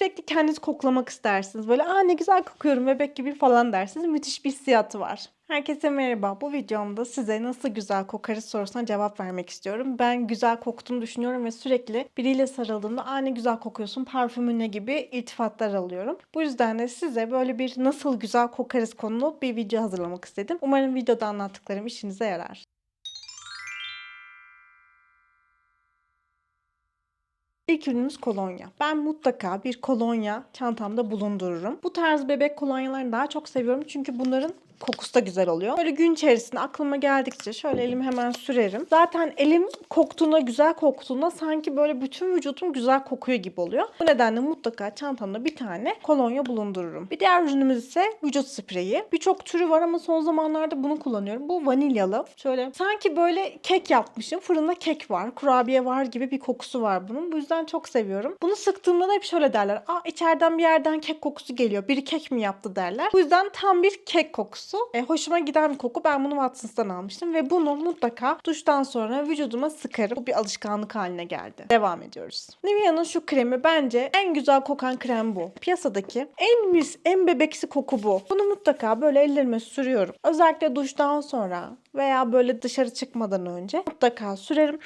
Sürekli kendinizi koklamak istersiniz. Böyle aa ne güzel kokuyorum bebek gibi falan dersiniz. Müthiş bir hissiyatı var. Herkese merhaba. Bu videomda size nasıl güzel kokarız sorusuna cevap vermek istiyorum. Ben güzel koktuğumu düşünüyorum ve sürekli biriyle sarıldığımda aa ne güzel kokuyorsun parfümün ne gibi iltifatlar alıyorum. Bu yüzden de size böyle bir nasıl güzel kokarız konulu bir video hazırlamak istedim. Umarım videoda anlattıklarım işinize yarar. İlk ürünümüz kolonya. Ben mutlaka bir kolonya çantamda bulundururum. Bu tarz bebek kolonyalarını daha çok seviyorum çünkü bunların kokusu da güzel oluyor. Böyle gün içerisinde aklıma geldikçe şöyle elimi hemen sürerim. Zaten elim koktuğunda, güzel koktuğunda sanki böyle bütün vücudum güzel kokuyor gibi oluyor. Bu nedenle mutlaka çantamda bir tane kolonya bulundururum. Bir diğer ürünümüz ise vücut spreyi. Birçok türü var ama son zamanlarda bunu kullanıyorum. Bu vanilyalı. Şöyle sanki böyle kek yapmışım. Fırında kek var, kurabiye var gibi bir kokusu var bunun. Bu yüzden çok seviyorum. Bunu sıktığımda da hep şöyle derler. Aa içeriden bir yerden kek kokusu geliyor. Biri kek mi yaptı derler. Bu yüzden tam bir kek kokusu. E, hoşuma giden bir koku. Ben bunu Watsons'tan almıştım ve bunu mutlaka duştan sonra vücuduma sıkarım. Bu bir alışkanlık haline geldi. Devam ediyoruz. Nivea'nın şu kremi bence en güzel kokan krem bu. Piyasadaki en mis, en bebeksi koku bu. Bunu mutlaka böyle ellerime sürüyorum. Özellikle duştan sonra veya böyle dışarı çıkmadan önce mutlaka sürerim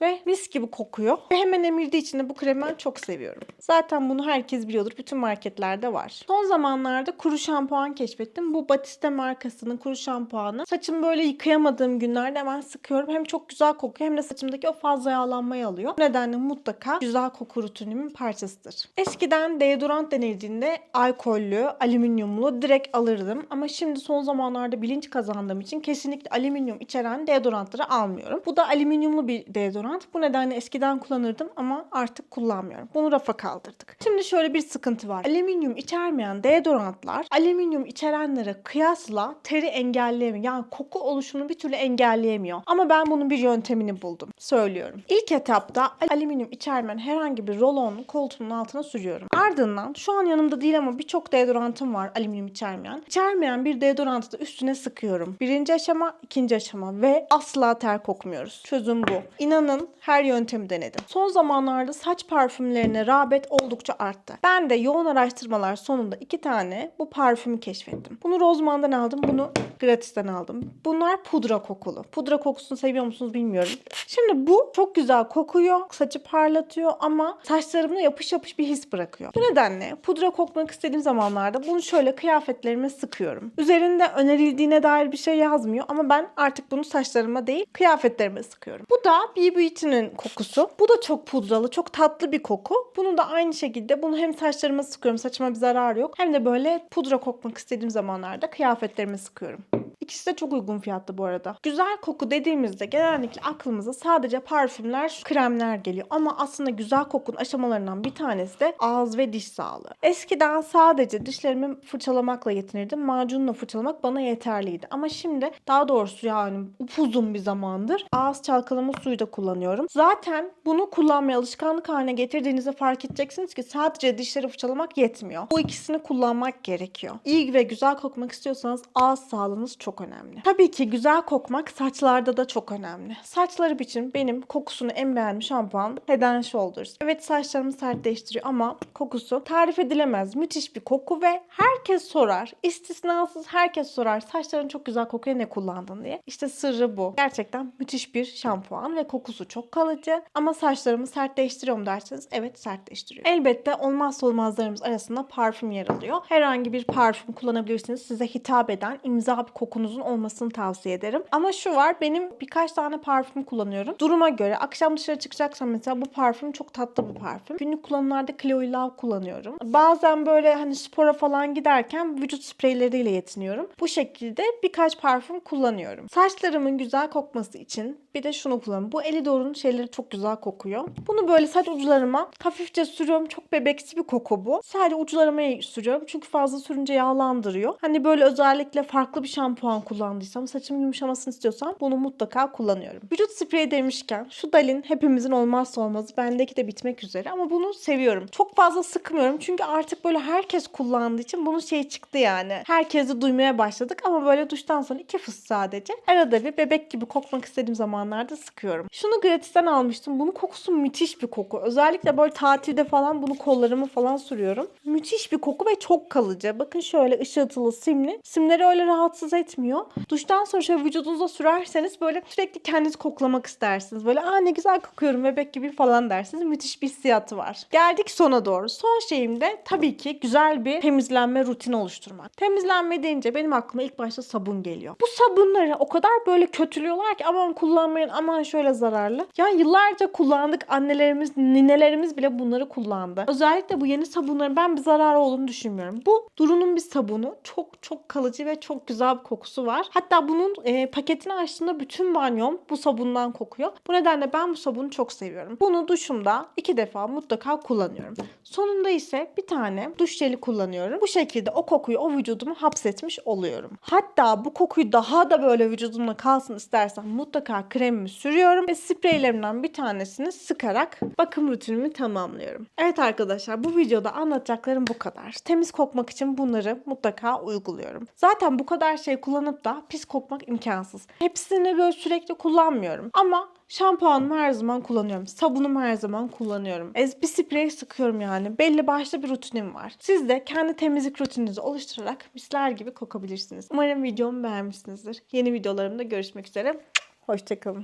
ve mis gibi kokuyor. Ve hemen emildiği için de bu kremi çok seviyorum. Zaten bunu herkes biliyordur. Bütün marketlerde var. Son zamanlarda kuru şampuan keşfettim. Bu Batiste markasının kuru şampuanı. Saçımı böyle yıkayamadığım günlerde hemen sıkıyorum. Hem çok güzel kokuyor hem de saçımdaki o fazla yağlanmayı alıyor. Bu nedenle mutlaka güzel koku rutinimin parçasıdır. Eskiden deodorant denildiğinde alkollü, alüminyumlu direkt alırdım. Ama şimdi son zamanlarda bilinç kazandığım için kesinlikle alüminyum içeren deodorantları almıyorum. Bu da alüminyumlu bir deodorant. Bu nedenle eskiden kullanırdım ama artık kullanmıyorum. Bunu rafa kaldırdık. Şimdi şöyle bir sıkıntı var. Alüminyum içermeyen deodorantlar alüminyum içerenlere kıyasla teri engelleyemiyor. Yani koku oluşunu bir türlü engelleyemiyor. Ama ben bunun bir yöntemini buldum. Söylüyorum. İlk etapta alüminyum içermeyen herhangi bir rolon koltuğunun altına sürüyorum. Ardından şu an yanımda değil ama birçok deodorantım var alüminyum içermeyen. İçermeyen bir deodorantı da üstüne sıkıyorum. Birinci aşama, ikinci aşama ve asla ter kokmuyoruz. Çözüm bu. İnanın her yöntemi denedim. Son zamanlarda saç parfümlerine rağbet oldukça arttı. Ben de yoğun araştırmalar sonunda iki tane bu parfümü keşfettim. Bunu Rozman'dan aldım, bunu Gratis'ten aldım. Bunlar pudra kokulu. Pudra kokusunu seviyor musunuz bilmiyorum. Şimdi bu çok güzel kokuyor, saçı parlatıyor ama saçlarımda yapış yapış bir his bırakıyor. Bu nedenle pudra kokmak istediğim zamanlarda bunu şöyle kıyafetlerime sıkıyorum. Üzerinde önerildiğine dair bir şey yazmıyor ama ben artık bunu saçlarıma değil kıyafetlerime sıkıyorum. Bu da BB Beauty'nin kokusu. Bu da çok pudralı, çok tatlı bir koku. Bunu da aynı şekilde bunu hem saçlarıma sıkıyorum, saçıma bir zarar yok. Hem de böyle pudra kokmak istediğim zamanlarda kıyafetlerime sıkıyorum. İkisi de çok uygun fiyatlı bu arada. Güzel koku dediğimizde genellikle aklımıza sadece parfümler, kremler geliyor. Ama aslında güzel kokun aşamalarından bir tanesi de ağız ve diş sağlığı. Eskiden sadece dişlerimi fırçalamakla yetinirdim. Macunla fırçalamak bana yeterliydi. Ama şimdi daha doğrusu yani upuzun bir zamandır ağız çalkalama suyu da kullanıyorum. Zaten bunu kullanmaya alışkanlık haline getirdiğinizde fark edeceksiniz ki sadece dişleri fırçalamak yetmiyor. Bu ikisini kullanmak gerekiyor. İyi ve güzel kokmak istiyorsanız ağız sağlığınız çok önemli. Tabii ki güzel kokmak saçlarda da çok önemli. Saçlarım için benim kokusunu en beğendiğim şampuan Head Shoulders. Evet saçlarımı sertleştiriyor ama kokusu tarif edilemez. Müthiş bir koku ve herkes sorar. İstisnasız herkes sorar. Saçların çok güzel kokuyor ne kullandın diye. İşte sırrı bu. Gerçekten müthiş bir şampuan ve kokusu çok kalıcı. Ama saçlarımı sertleştiriyor mu derseniz evet sertleştiriyor. Elbette olmazsa olmazlarımız arasında parfüm yer alıyor. Herhangi bir parfüm kullanabilirsiniz. Size hitap eden imza bir kokunuzun olmasını tavsiye ederim. Ama şu var benim birkaç tane parfüm kullanıyorum. Duruma göre akşam dışarı çıkacaksam mesela bu parfüm çok tatlı bir parfüm. Günlük kullanımlarda Chloe Love kullanıyorum. Bazen böyle hani spora falan giderken vücut spreyleriyle yetiniyorum. Bu şekilde birkaç parfüm kullanıyorum. Saçlarımın güzel kokması için bir de şunu kullanıyorum. Bu Elidor'un şeyleri çok güzel kokuyor. Bunu böyle saç uçlarıma hafifçe sürüyorum. Çok bebeksi bir koku bu. Sadece uçlarıma sürüyorum. Çünkü fazla sürünce yağlandırıyor. Hani böyle özellikle farklı bir şampuan şampuan kullandıysam, saçım yumuşamasını istiyorsam bunu mutlaka kullanıyorum. Vücut spreyi demişken şu Dalin hepimizin olmazsa olmazı. Bendeki de bitmek üzere ama bunu seviyorum. Çok fazla sıkmıyorum çünkü artık böyle herkes kullandığı için bunun şey çıktı yani. Herkesi duymaya başladık ama böyle duştan sonra iki fıs sadece. Arada bir bebek gibi kokmak istediğim zamanlarda sıkıyorum. Şunu gratisten almıştım. Bunun kokusu müthiş bir koku. Özellikle böyle tatilde falan bunu kollarımı falan sürüyorum. Müthiş bir koku ve çok kalıcı. Bakın şöyle ışıltılı simli. Simleri öyle rahatsız etmiyor. Duştan sonra şöyle vücudunuza sürerseniz böyle sürekli kendinizi koklamak istersiniz. Böyle aa ne güzel kokuyorum bebek gibi falan dersiniz. Müthiş bir hissiyatı var. Geldik sona doğru. Son şeyim de tabii ki güzel bir temizlenme rutini oluşturmak. Temizlenme deyince benim aklıma ilk başta sabun geliyor. Bu sabunları o kadar böyle kötülüyorlar ki aman kullanmayın aman şöyle zararlı. Ya yıllarca kullandık annelerimiz, ninelerimiz bile bunları kullandı. Özellikle bu yeni sabunların ben bir zararı olduğunu düşünmüyorum. Bu Duru'nun bir sabunu. Çok çok kalıcı ve çok güzel bir kokusu var. Hatta bunun e, paketini açtığımda bütün banyom bu sabundan kokuyor. Bu nedenle ben bu sabunu çok seviyorum. Bunu duşumda iki defa mutlaka kullanıyorum. Sonunda ise bir tane duş jeli kullanıyorum. Bu şekilde o kokuyu o vücuduma hapsetmiş oluyorum. Hatta bu kokuyu daha da böyle vücudumda kalsın istersen mutlaka kremimi sürüyorum ve spreylerimden bir tanesini sıkarak bakım rutinimi tamamlıyorum. Evet arkadaşlar bu videoda anlatacaklarım bu kadar. Temiz kokmak için bunları mutlaka uyguluyorum. Zaten bu kadar şey kullanıp da pis kokmak imkansız. Hepsini böyle sürekli kullanmıyorum. Ama Şampuanımı her zaman kullanıyorum. Sabunumu her zaman kullanıyorum. Ez bir sprey sıkıyorum yani. Belli başlı bir rutinim var. Siz de kendi temizlik rutininizi oluşturarak misler gibi kokabilirsiniz. Umarım videomu beğenmişsinizdir. Yeni videolarımda görüşmek üzere. Hoşçakalın.